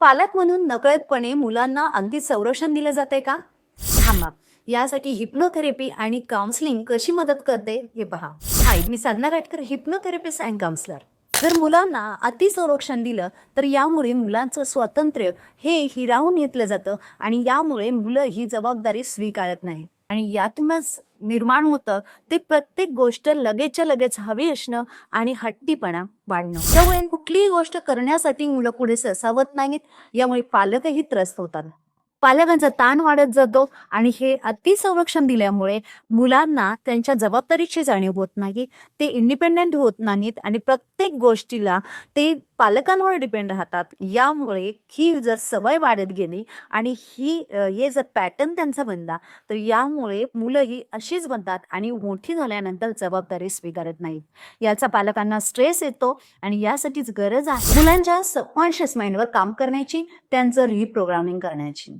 पालक म्हणून नकळतपणे मुलांना अगदी संरक्षण दिलं जाते का? थांबा. यासाठी हिप्नोथेरपी आणि काउन्सिलिंग कशी मदत करते हे पहा. Hi me Sadhana Ratkar hypnotherapist and counsellor. जर मुलांना अति संरक्षण दिलं तर यामुळे मुलांचं स्वातंत्र्य हे हिरावून घेतलं जातं आणि यामुळे मुलं ही जबाबदारी स्वीकारत नाही आणि यातूनच निर्माण होतं ते प्रत्येक गोष्ट लगेचच्या लगेच हवी असणं आणि हट्टीपणा वाढणं. त्यामुळे कुठलीही गोष्ट करण्यासाठी मुलं पुढे ससावत नाहीत. यामुळे पालकही त्रस्त होतात. पालकांचा ताण वाढत जातो आणि हे अतिसंरक्षण दिल्यामुळे मुलांना त्यांच्या जबाबदारीची जाणीव होत नाही ते इंडिपेंडेंट होत नाहीत आणि प्रत्येक गोष्टीला ते पालकांवर डिपेंड राहतात. यामुळे ही जर सवय वाढत गेली आणि ही हे जर पॅटर्न त्यांचा बनला तर यामुळे मुलं ही अशीच बनतात आणि मोठी झाल्यानंतर जबाबदारी स्वीकारत नाहीत. याचा पालकांना स्ट्रेस येतो आणि यासाठीच गरज आहे मुलांच्या सबकॉन्शियस माइंडवर काम करण्याची त्यांचं रिप्रोग्रामिंग करण्याची.